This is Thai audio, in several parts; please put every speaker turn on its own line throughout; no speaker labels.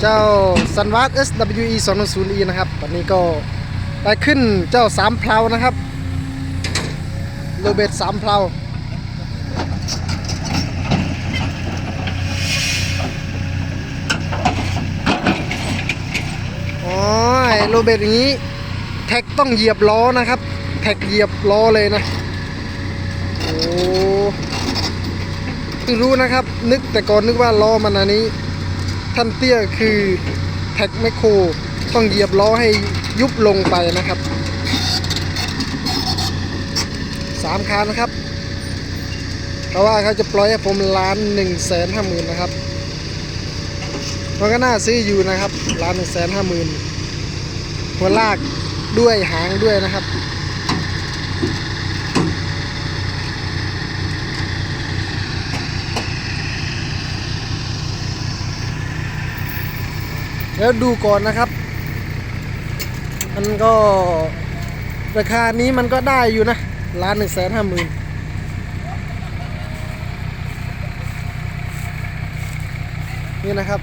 เจ้าสันวัต SWE 210E นะครับวันนี้ก็ได้ขึ้นเจ้าสามเพลานะครับโรเบตสามเพลาอ๋อโรเบตอย่างนี้ แท็กต้องเหยียบล้อนะครับ แท็กเหยียบล้อเลยนะ โอ้เพิ่งรู้นะครับ นึกแต่ก่อนนึกว่าล้อมันอันนี้ ท่านเตี้ยคือแท็กแมคโครต้องเหยียบล้อให้ยุบลงไปนะครับสามคันนะครับเพราะว่าเขาจะปล่อยให้ผมล้านหนึ่งแสนห้าหมื่นนะครับมันก็น่าซื้ออยู่นะครับล้านหนึ่งแสนห้าหมื่นหัวลากด้วยหางด้วยนะครับ แล้วดูก่อนนะครับ มันก็ราคานี้มันก็ได้อยู่นะล้านหนึ่งแสนห้าหมื่นนี่นะครับ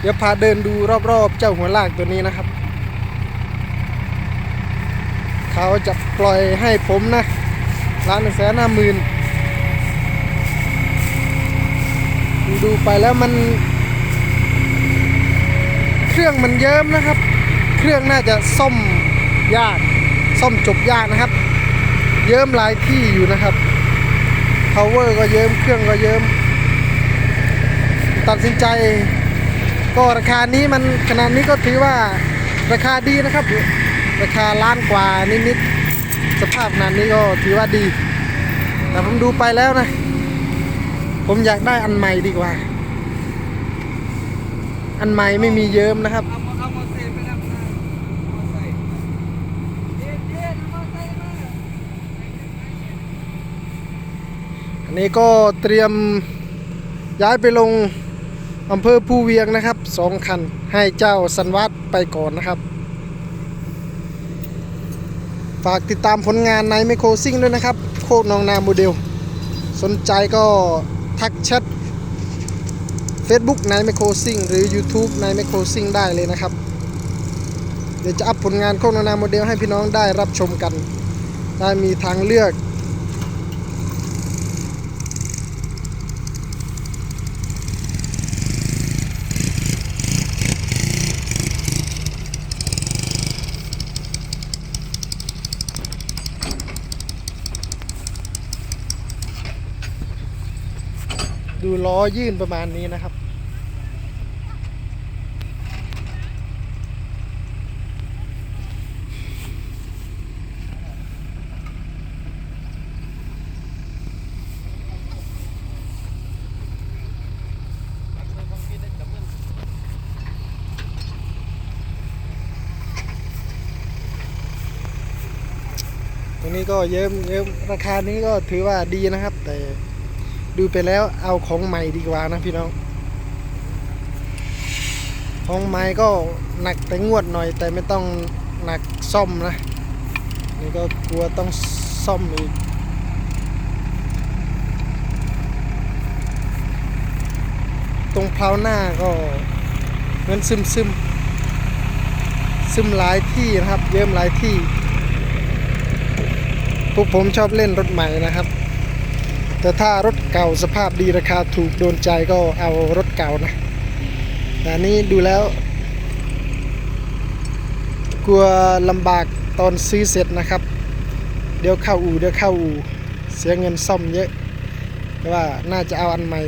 เดี๋ยวพาเดินดูรอบๆ เจ้าหัวลากตัวนี้นะครับ เขาจะปล่อยให้ผมนะ ล้านหนึ่งแสนห้าหมื่นดูไปแล้วมัน เครื่องมันเยิ้มนะครับ เครื่องน่าจะซ่อมยากซ่อมจบยากนะครับ เยิ้มหลายที่อยู่นะครับ power ก็เยิ้มเครื่องก็เยิ้มตัดสินใจ ก็ราคานี้มันขนาดนี้ก็ถือว่าราคาดีนะครับ ราคาล้านกว่านิดๆ สภาพนาดนี้ก็ถือว่าดี แต่ผมดูไปแล้วนะ ผมอยากได้อันใหม่ดีกว่า อันใหม่ไม่มีเยิ้มนะครับ
อันนี้
ก็เตรียมย้ายไปลงอำเภอภูเวียงนะครับสองคันให้เจ้าสันวัตไปก่อนนะครับ ฝากติดตามผลงานในไมโครซิ่งด้วยนะครับ โคกนองนาโมเดล สนใจก็ทักแชท Facebook ในไมโครซิ่งหรือ YouTube ในไมโครซิ่งได้เลยนะครับ เดี๋ยวจะอัพผลงานโคกนองนาโมเดลให้พี่น้องได้รับชมกัน ได้มีทางเลือก ดูล้อยื่นประมาณนี้นะครับ ตรงนี้ก็เยิ้มเยิ้มราคานี้ก็ถือว่าดีนะครับ แต่ ดูไปแล้วเอาของใหม่ดีกว่านะพี่น้อง ของใหม่ก็หนักแต่งวดหน่อย แต่ไม่ต้องหนักซ่อมนะ นี่ก็กลัวต้องซ่อมอีกตรงเพลาหน้าก็เหมือนซึมซึมซึมหลายที่นะครับ เยิ้มหลายที่ พวกผมชอบเล่นรถใหม่นะครับ แต่ถ้ารถเก่าสภาพดีราคาถูกโดนใจก็เอารถเก่านะแต่นนี้ดูแล้ว กลัวลำบากตอนซื้อเสร็จนะครับ เดี๋ยวเข้าอู่เดี๋ยวเข้าอู่เสียเงินซ่อมเยอะแต่ว่าน่าจะเอาอันใหม่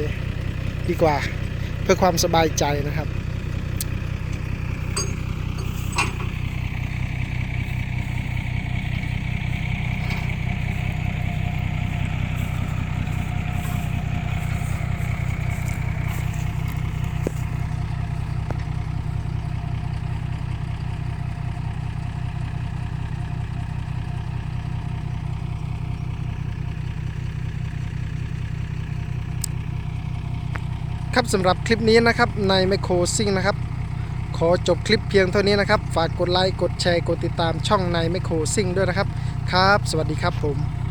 ดีกว่า เพื่อความสบายใจนะครับ ครับสำหรับคลิปนี้นะครับในไมโครซิ่งนะครับ ขอจบคลิปเพียงเท่านี้นะครับ ฝากกดไลค์กดแชร์กดติดตามช่องในไมโครซิ่งด้วยนะครับ ครับ สวัสดีครับผม